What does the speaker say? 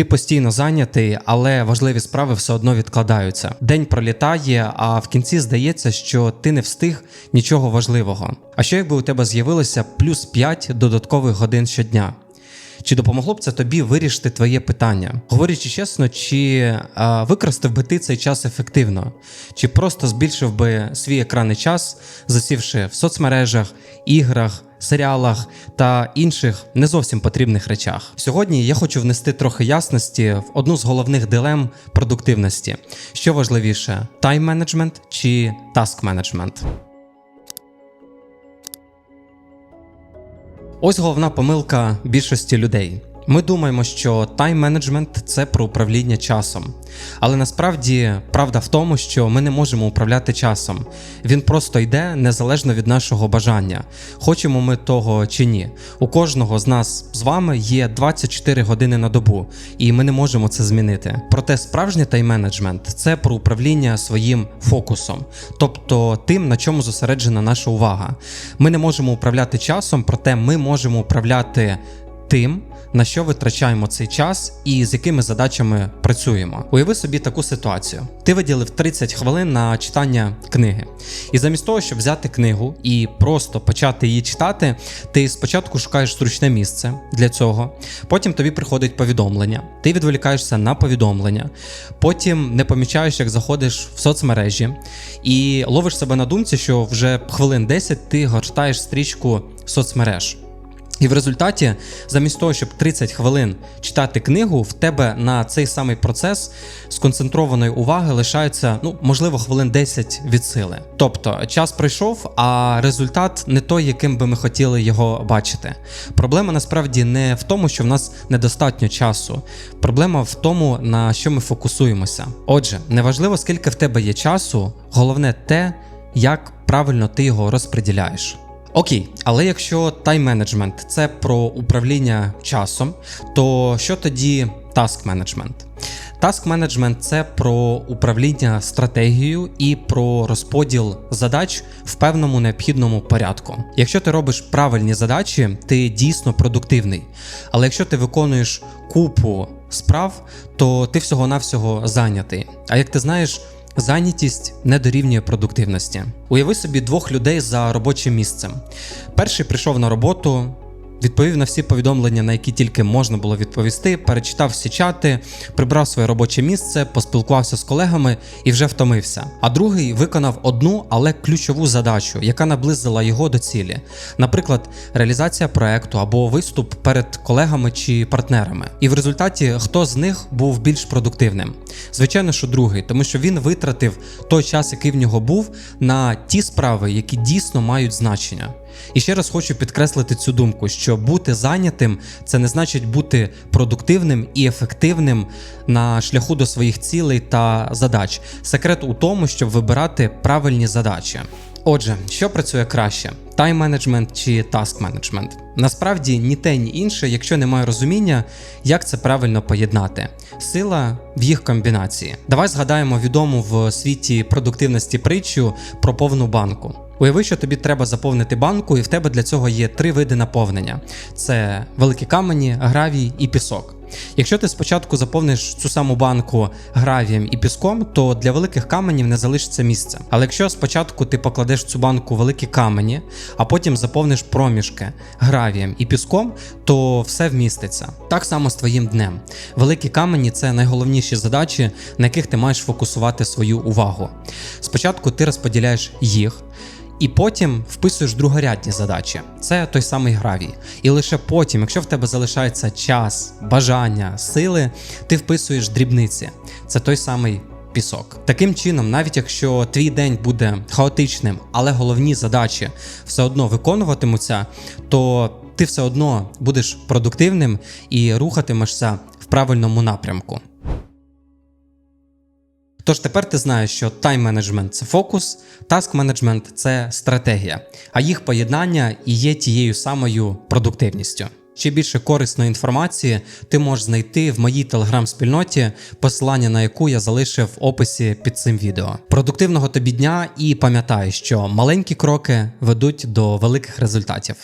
Ти постійно зайнятий, але важливі справи все одно відкладаються. День пролітає, а в кінці здається, що ти не встиг нічого важливого. А що якби у тебе з'явилося плюс 5 додаткових годин щодня? Чи допомогло б це тобі вирішити твоє питання? Говорячи чесно, чи а, використав би ти цей час ефективно, чи просто збільшив би свій екранний час, засівши в соцмережах, іграх, серіалах та інших не зовсім потрібних речах? Сьогодні я хочу внести трохи ясності в одну з головних дилем продуктивності: що важливіше, тайм-менеджмент чи таск-менеджмент? Ось головна помилка більшості людей. Ми думаємо, що тайм-менеджмент це про управління часом. Але насправді правда в тому, що ми не можемо управляти часом. Він просто йде незалежно від нашого бажання. Хочемо ми того чи ні. У кожного з нас з вами є 24 години на добу, і ми не можемо це змінити. Проте справжній тайм-менеджмент це про управління своїм фокусом, тобто тим, на чому зосереджена наша увага. Ми не можемо управляти часом, проте ми можемо управляти тим, на що витрачаємо цей час і з якими задачами працюємо. Уяви собі таку ситуацію: ти виділив 30 хвилин на читання книги, і замість того, щоб взяти книгу і просто почати її читати, ти спочатку шукаєш зручне місце для цього. Потім тобі приходить повідомлення, ти відволікаєшся на повідомлення, потім не помічаєш, як заходиш в соцмережі, і ловиш себе на думці, що вже хвилин 10 ти гортаєш стрічку соцмереж. І в результаті, замість того, щоб 30 хвилин читати книгу, в тебе на цей самий процес сконцентрованої уваги лишається, ну, можливо, хвилин 10 від сили. Тобто час пройшов, а результат не той, яким би ми хотіли його бачити. Проблема насправді не в тому, що в нас недостатньо часу. Проблема в тому, на що ми фокусуємося. Отже, неважливо, скільки в тебе є часу, головне те, як правильно ти його розподіляєш. Окей, але якщо тайм-менеджмент це про управління часом, то що тоді таск-менеджмент? Таск-менеджмент це про управління стратегією і про розподіл задач в певному необхідному порядку. Якщо ти робиш правильні задачі, ти дійсно продуктивний. Але якщо ти виконуєш купу справ, то ти всього-навсього зайнятий. А як ти знаєш, Зайнятість не дорівнює продуктивності. Уяви собі двох людей за робочим місцем. Перший прийшов на роботу, відповів на всі повідомлення, на які тільки можна було відповісти, перечитав всі чати, прибрав своє робоче місце, поспілкувався з колегами і вже втомився. А другий виконав одну, але ключову задачу, яка наблизила його до цілі, наприклад, реалізація проекту або виступ перед колегами чи партнерами. І в результаті хто з них був більш продуктивним? Звичайно, що другий, тому що він витратив той час, який в нього був, на ті справи, які дійсно мають значення. І ще раз хочу підкреслити цю думку, що бути зайнятим це не значить бути продуктивним і ефективним на шляху до своїх цілей та задач. Секрет у тому, щоб вибирати правильні задачі. Отже, що працює краще: тайм-менеджмент чи таск-менеджмент? Насправді ні те, ні інше, якщо немає розуміння, як це правильно поєднати. Сила в їх комбінації. Давай згадаємо відому в світі продуктивності притчу про повну банку. Уяви, що тобі треба заповнити банку, і в тебе для цього є три види наповнення: це великі камені, гравій і пісок. Якщо ти спочатку заповниш цю саму банку гравієм і піском, то для великих каменів не залишиться місця. Але якщо спочатку ти покладеш в цю банку великі камені, а потім заповниш проміжки гравієм і піском, то все вміститься. Так само з твоїм днем. Великі камені це найголовніші задачі, на яких ти маєш фокусувати свою увагу. Спочатку ти розподіляєш їх. І потім вписуєш другорядні задачі. Це той самий гравій. І лише потім, якщо в тебе залишається час, бажання, сили, ти вписуєш дрібниці. Це той самий пісок. Таким чином, навіть якщо твій день буде хаотичним, але головні задачі все одно виконуватимуться, то ти все одно будеш продуктивним і рухатимешся в правильному напрямку. Тож тепер ти знаєш, що тайм-менеджмент це фокус, таск-менеджмент це стратегія, а їх поєднання і є тією самою продуктивністю. Ще більше корисної інформації ти можеш знайти в моїй телеграм-спільноті, посилання на яку я залишив в описі під цим відео. Продуктивного тобі дня і пам'ятай, що маленькі кроки ведуть до великих результатів.